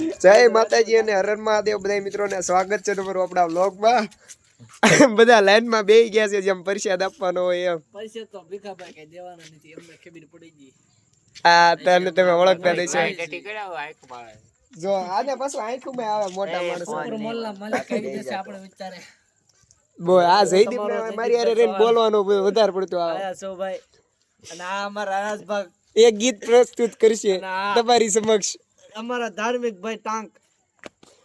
જય માતાજી અને હરણ મહાદેવ. બધા મિત્રોને સ્વાગત છે તમારું આપણા વ્લોગમાં. બધા લાઈનમાં બેહી ગયા છે જેમ પરિષદ આપવાનો હોય એમ. પરિષદ તો ભીખાભાઈ કઈ દેવાનો નથી એમને ખબર પડી ગઈ. આ તને તમે ઓળખતા આંખમાં. જો આને પાછું આંખમાં આવે મોટા માણસ. મોલ્લા માલિક કહી દેશે આપણે વિચારે? બો આ જયદીપ મારી હારે રેન બોલવાનું વધારે પડતો આવે. આયા સો ભાઈ. અને આ અમારા રાજભાગ. એક ગીત પ્રસ્તુત કરશે તમારી સમક્ષ. અમારા ધાર્મિક ભાઈ ટાંક.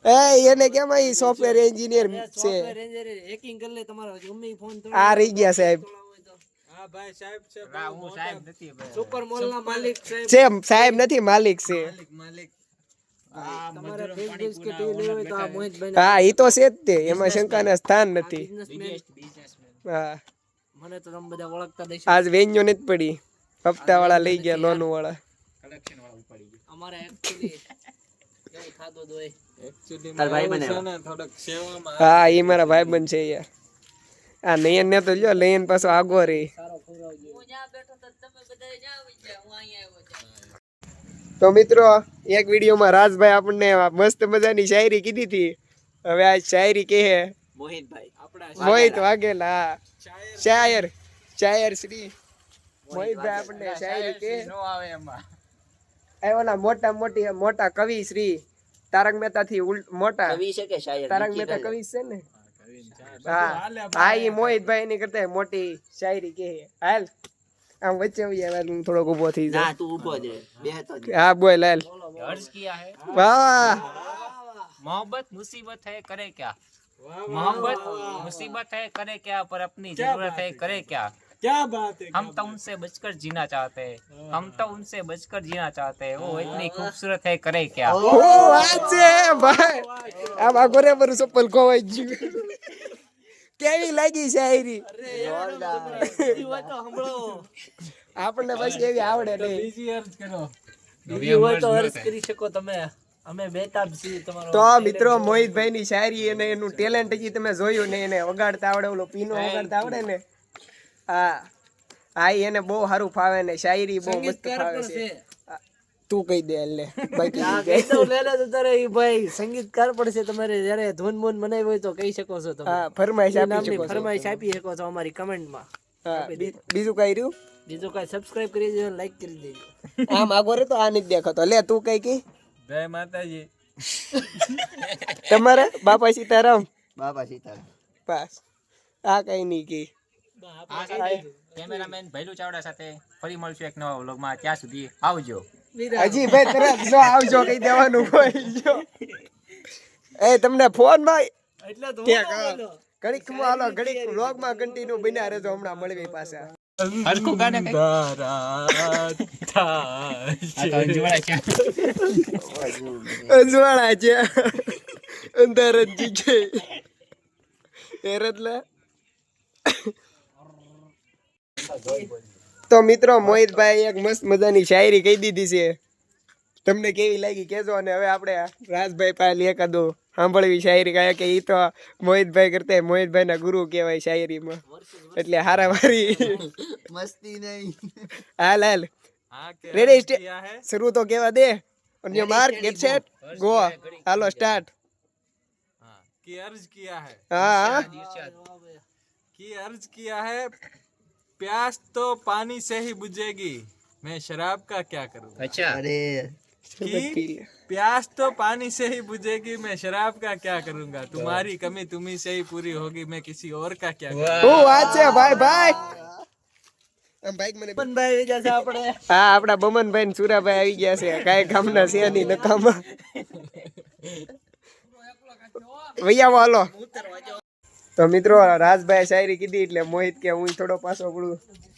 એ એને કેમ આ સોફ્ટવેર એન્જિનિયર છે? સોફ્ટવેર એન્જિનિયર હેકિંગ કરી લે તમારો ગમે ફોન તો આ રહી ગયા સાહેબ. ના, હું સાહેબ નથી ભાઈ. સુપર મોલના માલિક છે. છે સાહેબ નથી માલિક છે. તમારે ફેસ બેસ કે ટીવી લેવી હોય તો આ મોહિતભાઈ હા એ તો છે જ તે. એમાં શંકાને સ્થાન નથી. હા. મને તો તમે બધા ઓળખતા આજ વેન્યો નથી પડી. હપ્તા વાળા લઈ ગયા લોન વાળા અમારે એકચ્યુઅલી હા એ. મારા ભાઈ બન છે યાર. આ નયન ને તો લ્યો નયન પાછો આગો રે. તો મિત્રો એક વિડીયોમાં રાજભાઈ આપણને મસ્ત મજાની શાયરી કીધી હતી. હવે આ શાયરી કહે મોહિતભાઈ. આપણા મોહિત વાઘેલા. શાયર. શાયર. શ્રી. મોહિતભાઈ આપણને શાયરી કહે નો આવે એમાં. એ ઓલા મોટા મોટી મોટા કવિ શ્રી તારક મહેતા થી મોટા કવિ છે કે શાયર તારક મહેતા કવિ છે ને હા હા ઈ મોહિતભાઈ એની કરતા મોટી શાયરી કહે હાલ આમ વચ્ચે આવી જાય હું થોડોક ઊભો થઈ ના જાય તું ઊભો જ રહે બેહતો જ હા બોલ હાલ अर्ज किया है વાહ मोहब्बत मुसीबत है करे क्या मोहब्बत मुसीबत है करे क्या पर अपनी जरूरत है करे क्या क्या बात है हम तो उनसे बचकर जीना चाहते हैं हम तो उनसे बचकर जीना चाहते हैं वो इतनी खूबसूरत है करे क्या ઓ વાત છે ભાઈ આમ આગો રે મારું ચપ્પલ ખોવાઈ ગયું કેવી લાગી શાયરી આપણને બસ એવી આવડે નહીં બીજી હોય તો અર્જ કરી શકો તમે અમે બેતાબ છીએ તમારો તો મિત્રો મોહિતભાઈ ની શાયરી અને એનું ટેલેન્ટ હજી તમે જોયું ને એને વગાડતા આવડે ઓલો પીનો વગાડતા આવડે ને હા. હા એને બહુ સારું ફાવે ને શાયરી બહુ મસ્ત ફાવે છે. તું કહી દે એટલે બાકી તો લે લે તો તારે ભાઈ સંગીતકાર પણ છે તમારે જ્યારે ધૂન મૂન મનાવી હોય તો કહી શકો છો તમે. હા ફરમાઈશ આપી શકો છો ફરમાઈશ આપી શકો છો અમારી કમેન્ટમાં. બીજું કઈ રહ્યું? બીજું કઈ સબસ્ક્રાઇબ કરી દેજો લાઈક કરી દેજો. આ માગો રે તો આ નથી દેખાતો. લે તું કઈ કી. જય માતાજી. તમારે? બાપા સીતારામ? બાપા સીતારામ. બસ. આ કઈ નહીં કી. કેમેરામેન ભૈલુ ચાવડા સાથે ફરી મળશું એક નવા વ્લોગમાં. ત્યાં સુધી આવજો. હજી ભાઈ તરત જો આવજો કઈ દેવાનું હોય જો. એ તમને ફોન ભાઈ? એટલે તો ઘડીકમાં હાલો ઘડીક વ્લોગમાં કન્ટિન્યુ બન્યા રહેજો હમણાં મળવી પાછા. હરખું ગાને અંજવાળા છે. અંદર જ છે એરતલા તો મિત્રો મોહિતભાઈ એક મસ્ત મજાની શાયરી કહી દીધી છે તમને કેવી લાગી કેજો અને હવે આપણે રાજભાઈ પાસે એકાદો સાંભળવી શાયરી કહે કે ઈ તો મોહિતભાઈ કરતા મોહિતભાઈ ના ગુરુ કહેવાય શાયરીમાં એટલે હારા મારી મસ્તી નહીં હાલ હાલ हाँ के રેડી अर्ज किया है શરૂ તો કેવા દે અને માર્ક ગેટ સેટ ગો હાલો સ્ટાર્ટ हाँ की अर्ज किया है હા હા की अर्ज किया है प्यास तो पानी से ही बुझेगी मैं शराब का क्या करूँ અચ્છા અરે की प्यास तो पानी से ही बुझेगी मैं शराब का क्या करूँगा तुम्हारी कमी तुम्ही से ही पूरी होगी मैं किसी और का क्या करूँ હું વાત છે ભાઈ ભાઈ આમ બાઈક મને ભાઈ જશે આપણે હા આપડા બમનભાઈ ને સુરાભાઈ આવી ગયા છે કાંઈ કામના છે નહીં નકામા વૈયાવો હાલો તો મિત્રો રાજભાઈ શાયરી કીધી એટલે મોહિત કે હું થોડો પાછો પડું.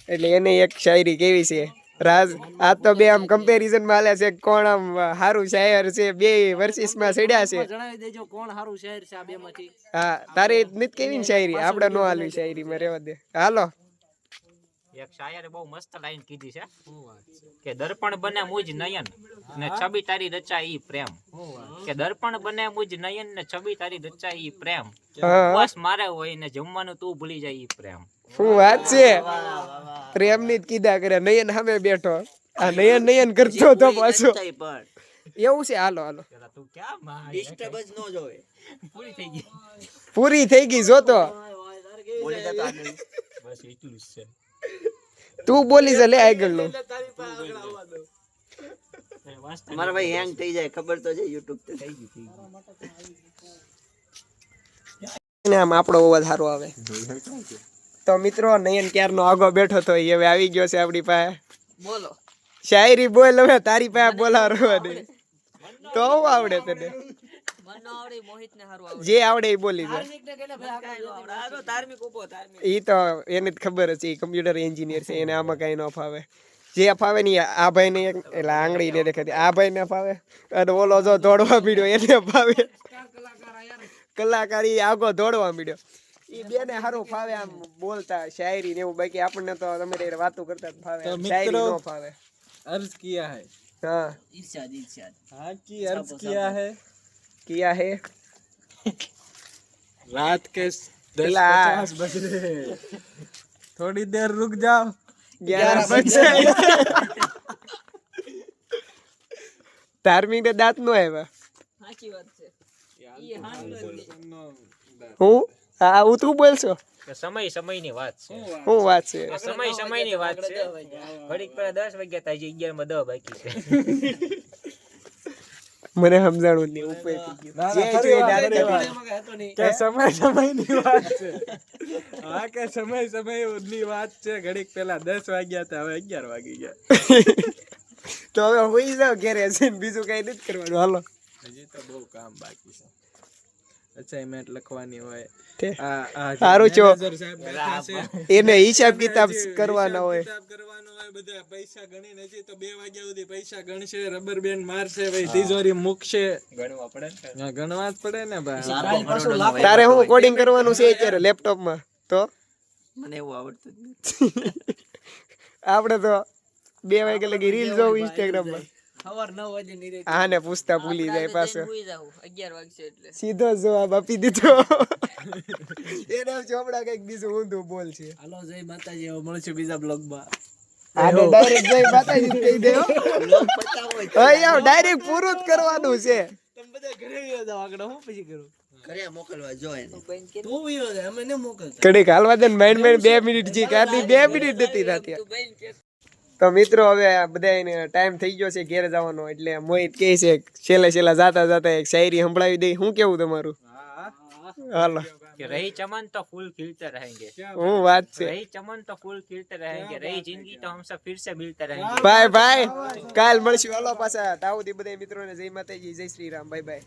એટલે એને એક શાયરી કેવી છે? રાજ આ તો બે આમ કમ્પેરિઝનમાં હાલે છે કોણ આમ સારું શાયર છે બે વર્સિસમાં સડ્યા છે. જણાવી દેજો કોણ સારું શાયર છે આ બે માંથી હા તારે નિત કેવી શાયરી? આપણે નો હાલવી શાયરી માં રેવા દે. હાલો. એક શાયરે બહુ મસ્ત લાઈન કીધી છે. કે દર્પણ બને મુજ નયન ને છબી તારી રચા ઈ પ્રેમ. કે દર્પણ બને મુજ નયન ને છબી તારી રચા ઈ પ્રેમ. બસ મારે હોય ને જમવાનું તું ભૂલી જાય ઈ પ્રેમ. શું વાત છે? પ્રેમની કીધા કરે. નયન સામે બેઠો. આ નયન નયન કરતો તો પાછો. એવું છે? હાલો હાલો. પેલા તું ક્યાં માં ડિસ્ટર્બ જ ન જોવે. પૂરી થઈ ગઈ. પૂરી થઈ ગઈ જતો. બસ એટલું જ છે. તું બોલી છે લે આગળનું મારા ભાઈ હેંગ થઈ જાય ખબર તો છે યુટ્યુબ તો. થઈ ગયું થઈ ગયું. આમ આપણો અવાજ સારો આવે. તો મિત્રો નયન ક્યારનો આગો બેઠો તો એ હવે આવી ગયો છે આપણી પાસે. બોલો. શાયરી બોલ હવે તારી પાસે બોલાવો તો આવડે તને. જે આવડે એ બોલી જાય. એ તો એને જ ખબર છે કમ્પ્યુટર એન્જિનિયર છે એને આમાં કાંઈ ન ફાવે. જે અફાવે નહીં આ ભાઈ ને એટલે આંગળી ને દેખાતી આ ભાઈ ને અફાવે અને ઓલો જો દોડવા મીડ્યો એને અફાવે કલાકારી આગો દોડવા મીડ્યો. એ બેને હારો ફાવે આમ બોલતા શાયરી ને એવું. બાકી આપણને તો તમે રે વાતો કરતા ફાવે. શાયરી નો ફાવે. અર્જ કિયા હે? હા. ઇરશાદ ઇરશાદ હા કી અર્જ કિયા હે? किया है કિયા હે रात के दस પેલા पचास बज रहे हैं थोड़ी देर रुक जाओ ગ્યારહ બજે ધાર્મિક ને દાંત નો આવ્યા સાચી વાત છે હું હા હું તું બોલશો કે સમય સમયની વાત છે શું વાત છે કે સમય સમયની વાત છે ઘડીક પેલા દસ વાગ્યા તા હજી અગિયાર માં દસ બાકી છે મને સમજાણું નહીં ઉપર. કે સમય સમયની વાત છે. હા કે સમય સમયની વાત છે. ઘડીક પેલા દસ વાગ્યા હતા હવે અગિયાર વાગી ગયા. તો હવે હોઈ જાવ ઘેરે છે બીજું કઈ નથી કરવાનું. હાલો. હજી તો બહુ કામ બાકી છે. અસાઇનમેન્ટ લખવાની હોય. આ આ સારું છો. છે. એને હિસાબ કિતાબ કરવાના હોય. કરવાનો હોય બધા પૈસા ગણીને હજી તો બે વાગ્યા સુધી પૈસા ગણશે રબર બેન્ડ મારશે ભાઈ તિજોરી મૂકશે. ગણવા પડે ને ગણવા જ પડે ને ભાઈ. તારે હું કોડિંગ કરવાનું છે અત્યારે લેપટોપમાં તો? મને એવું આવડતું જ નથી. આપણે તો બે વાગ્યા લગી રીલ જોઉં ઇન્સ્ટાગ્રામમાં સવાર નવ વાગે નીરે આને પૂછતા ભૂલી જાય પાછો. વાગશે એટલે. સીધો જવાબ આપી દીધો. એને ચોપડા કંઈક બીજું ઊંધું બોલ છે. હાલો જય માતાજી હવે મળશું બીજા બ્લોગમાં. આને ડાયરેક્ટ જઈ માતાજી કહી દેવો પતાવો અહીંયા ડાયરેક્ટ પૂરું જ કરવાનું છે. તમે બધા ઘરે વિયો જાવ આગળ હું પછી કરું? હાલવા દે બે મિનિટ જી કાઢી બે મિનિટ નથી થતી. તો મિત્રો હવે બધા ટાઈમ થઈ ગયો છે ઘેર જવાનો એટલે મોહિત કહે છે છેલ્લા છેલ્લા જાતા જાતા એક શાયરી સંભળાવી દઈ શું કેવું તમારું? હાલો. રહી चमन तो फूल खिलते रहेंगे હું વાત છે? रही ચમન તો ફૂલ खिलते रहेंगे रही जिंदगी तो हम सब फिर से मिलते ભાઈ ભાઈ કાલ મળશું. હાલો પાછા. દાઉદી બધા મિત્રો મિત્રોને જય માતાજી જય શ્રી રામ. ભાઈ ભાઈ